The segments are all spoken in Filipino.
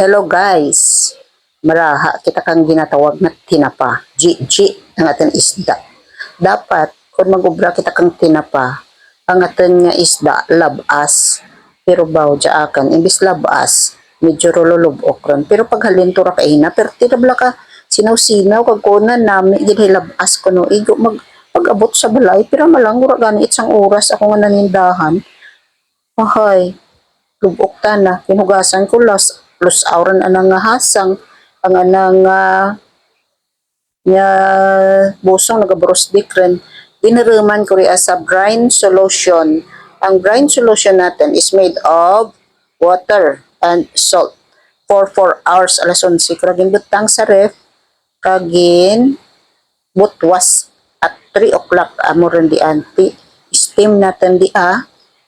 Hello guys! Maraha kita kang ginatawag na tinapa. G-G ang ating isda. Dapat, kung mag-ubra kita kang tinapa, ang ating nga isda, labas. Pero baw, akan, imbis labas, medyo rololubok ron. Pero pag halintura ka ina, pero tirabla ka, sinaw-sinaw, kag kunan namin, gilay labas ko no, igo mag, pag-abot sa balay, pero malangura gani itsang oras ako nga nanindahan. Mahay, lubok ta na kinugasan ko los los auran anang nga hasang ang anang nga nya busong nagaboros dikren. Inireman ko rin sa brine solution. Ang brine solution natin is made of water and salt. For 4 hours alas 11 kragin butang sa ref kagin butwas at 3 o'clock. Amo rin di anti. Steam natin di ah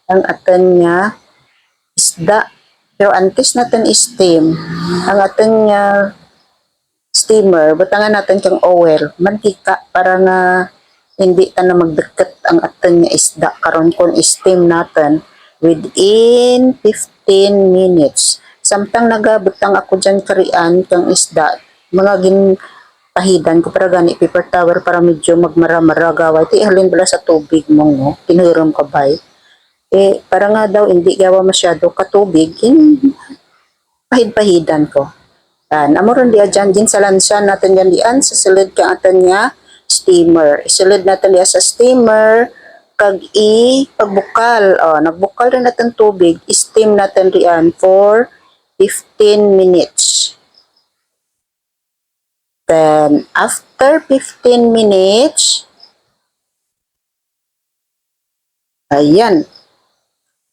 ang atin nga isda. Pero antes natin steam, ang ating uh, steamer, butangan natin kang oil, mantika para nga hindi ta na magdeket ang ating isda karon kon steam natin within 15 minutes. Samtang nagabutang ako dyan karian kang isda, mga gin pahidan ko para gani paper tower para medyo magmara-mara gaway. Ti halin bala sa tubig mo no, kinurom ka bay eh, para nga daw hindi gawa masyado katubig, in pahid-pahidan ko. Yan, amoron diya dyan, din sa lansan natin yan diyan, sa silid ka atin nga steamer. Isilid natin diya sa steamer, kag i pagbukal. O, nagbukal rin natin tubig, steam natin diyan for 15 minutes. Then, after 15 minutes, ayan,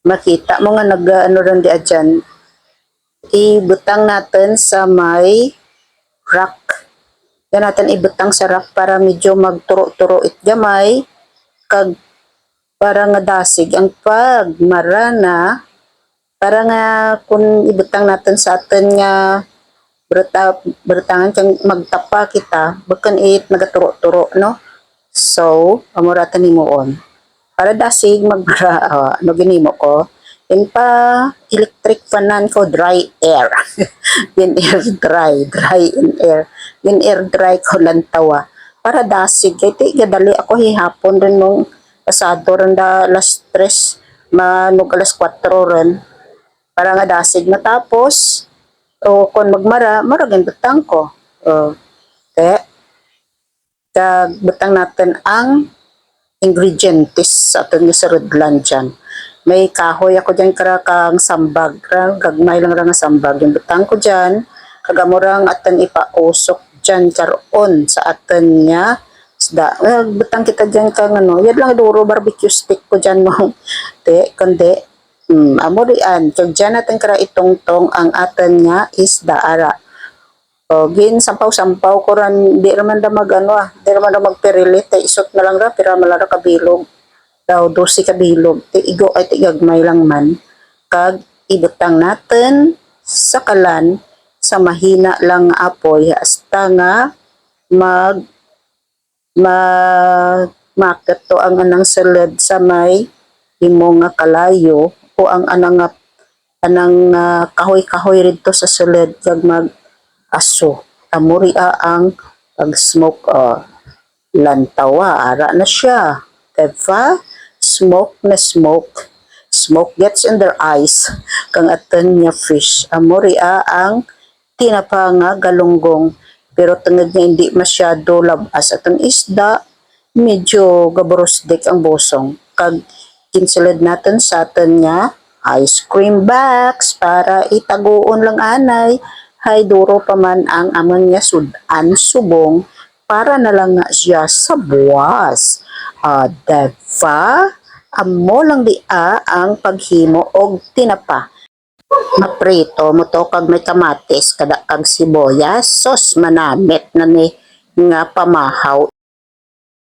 makita. Mo nga nag ano rin di dyan, ibutang natin sa may rack. Yan natin ibutang sa rack para medyo magturo-turo it gamay. Kag para nga dasig. Ang pagmarana para nga kung ibutang natin sa atin nga berta bertangan kang magtapa kita bakan it nagaturo-turo no? So amuratan himuon para dasig magbara uh, ano ginimo ko? In pa electric fanan ko dry air. In air dry dry in air. In air dry ko lantawa para dasig kay ti gadali ako hihapon rin nung pasado rin da alas 3 manug alas 4 rin. Para nga dasig. Matapos o kung magmara maragin butang ko. O kaya kag butang natin ang ingredients sa aton nga sa Redland dyan. May kahoy ako dyan karakang sambag. Ra- Gagmay lang ra nga sambag. Yung butang ko dyan, kagamurang aton ipausok dyan karoon sa aton nga isda. Eh, butang kita dyan kang ano, yan lang duro barbecue stick ko dyan mo. Te, kundi, mm, amo riyan. Kag dyan natin kara itong-tong ang aton nga isda ara. O, gin sampaw-sampaw ko ran, di naman da mag ano ah, di naman da magperilit, tay isot na lang ra, pira malara kabilog. Daw, dosi kabilog. Ti igo ay ti gagmay lang man. Kag ibutang natin sa kalan sa mahina lang apoy hasta nga mag mag market to ang anang salad sa may imo nga kalayo o ang anang anang ah, kahoy-kahoy rito sa salad kag mag aso. Amuri ang pag-smoke uh, lantawa. Ara na siya. Diba? Smoke na smoke. Smoke gets in their eyes. Kang atan niya fish. Amuri ang tinapa nga galunggong. Pero tungod nga hindi masyado labas at ang isda, medyo gaborosdik ang bosong. Kag kinsulad natin sa atin nga ice cream box para itaguon lang anay hay duro pa man ang amon nga sudan subong para na lang nga siya sa buwas. Uh, diba? Amo lang di a ang paghimo og tinapa. Maprito mo to kag may kamatis kada kag sibuyas sos manamit na ni nga pamahaw